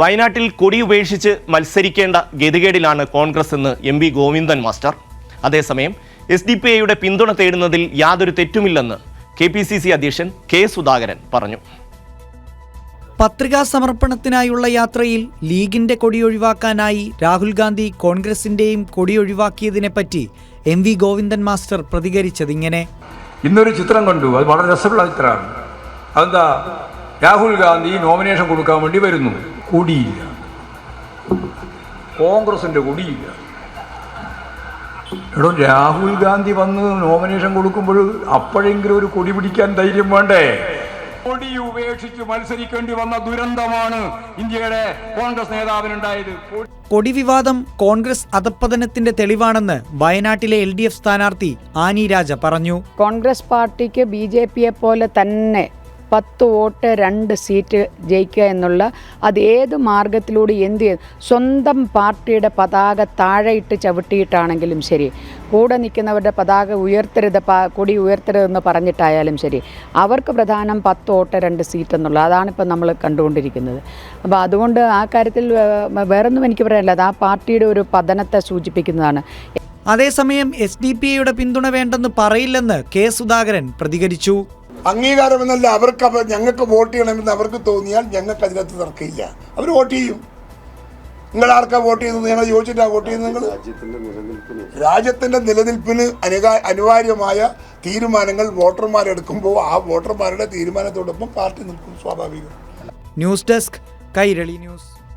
വയനാട്ടിൽ കൊടി ഉപേക്ഷിച്ച് മത്സരിക്കേണ്ട ഗതികേടിലാണ് കോൺഗ്രസ് എന്ന് എം വി ഗോവിന്ദൻ മാസ്റ്റർ. അതേസമയം എസ് ഡി പി ഐയുടെ പിന്തുണ തേടുന്നതിൽ യാതൊരു തെറ്റുമില്ലെന്ന് കെ പി സി സി അധ്യക്ഷൻ കെ സുധാകരൻ പറഞ്ഞു. പത്രികാ സമർപ്പണത്തിനായുള്ള യാത്രയിൽ ലീഗിന്റെ കൊടി ഒഴിവാക്കാനായി രാഹുൽ ഗാന്ധി കോൺഗ്രസിന്റെയും കൊടി ഒഴിവാക്കിയതിനെപ്പറ്റി എം വി ഗോവിന്ദൻ മാസ്റ്റർ പ്രതികരിച്ചതിങ്ങനെ. ഇന്നൊരു ചിത്രം കണ്ടു. അത് വളരെ രസമുള്ള ചിത്രമാണ്. അതെന്താ? രാഹുൽ ഗാന്ധി നോമിനേഷൻ കൊടുക്കാൻ വേണ്ടി വരുന്നു. കൊടിയില്ല. കോൺഗ്രസിന്റെ കൊടിയില്ല. എടോ രാഹുൽ ഗാന്ധി വന്ന് നോമിനേഷൻ കൊടുക്കുമ്പോൾ അപ്പോഴെങ്കിലും ഒരു കൊടി പിടിക്കാൻ ധൈര്യം വേണ്ടേ? കൊടി ഉപേക്ഷിച്ച് മത്സരിക്കേണ്ടി വന്ന ദുരന്തമാണ് ഇന്ത്യയുടെ കോൺഗ്രസ് നേതാവിനുണ്ടായത്. കൊടി വിവാദം കോൺഗ്രസ് അധപ്പതനത്തിന്റെ തെളിവാണെന്ന് വയനാട്ടിലെ എൽ ഡി എഫ് സ്ഥാനാർത്ഥി ആനി രാജ പറഞ്ഞു. കോൺഗ്രസ് പാർട്ടിക്ക് ബി ജെ പിയെ പോലെ തന്നെ പത്ത് വോട്ട് രണ്ട് സീറ്റ് ജയിക്കുക എന്നുള്ള അത് ഏത് മാർഗത്തിലൂടെ എന്ത് സ്വന്തം പാർട്ടിയുടെ പതാക താഴെയിട്ട് ചവിട്ടിയിട്ടാണെങ്കിലും ശരി. കൂടെ നിൽക്കുന്നവരുടെ പതാക ഉയർത്തരുത് കൊടി ഉയർത്തരുതെന്ന് പറഞ്ഞിട്ടായാലും ശരി. അവർക്ക് പ്രധാനം പത്ത് വോട്ട് രണ്ട് സീറ്റ് എന്നുള്ളത് അതാണിപ്പോൾ നമ്മൾ കണ്ടുകൊണ്ടിരിക്കുന്നത്. അപ്പോൾ അതുകൊണ്ട് ആ കാര്യത്തിൽ വേറൊന്നും എനിക്ക് പറയാനില്ല. അത് ആ പാർട്ടിയുടെ ഒരു പതനത്തെ സൂചിപ്പിക്കുന്നതാണ്. അതേസമയം എസ് ഡി പി ഐയുടെ പിന്തുണ വേണ്ടെന്ന് പറയില്ലെന്ന് കെ സുധാകരൻ പ്രതികരിച്ചു. അംഗീകാരമെന്നല്ല അവർക്ക് അവർ ഞങ്ങൾക്ക് വോട്ട് ചെയ്യണമെന്ന് അവർക്ക് തോന്നിയാൽ ഞങ്ങൾക്ക് അതിനകത്ത് തർക്കമില്ല. അവർ വോട്ട് ചെയ്യും. നിങ്ങൾ ആർക്കാ വോട്ട് ചെയ്യുന്നത്? ഞങ്ങൾ ചോദിച്ചിട്ടാ വോട്ട് ചെയ്യുന്നത് നിങ്ങൾ? രാജ്യത്തിന്റെ നിലനിൽപ്പിന് അനുകാ അനിവാര്യമായ തീരുമാനങ്ങൾ വോട്ടർമാരെടുക്കുമ്പോൾ ആ വോട്ടർമാരുടെ തീരുമാനത്തോടൊപ്പം പാർട്ടി നിൽക്കും സ്വാഭാവികം. News desk Kairali news.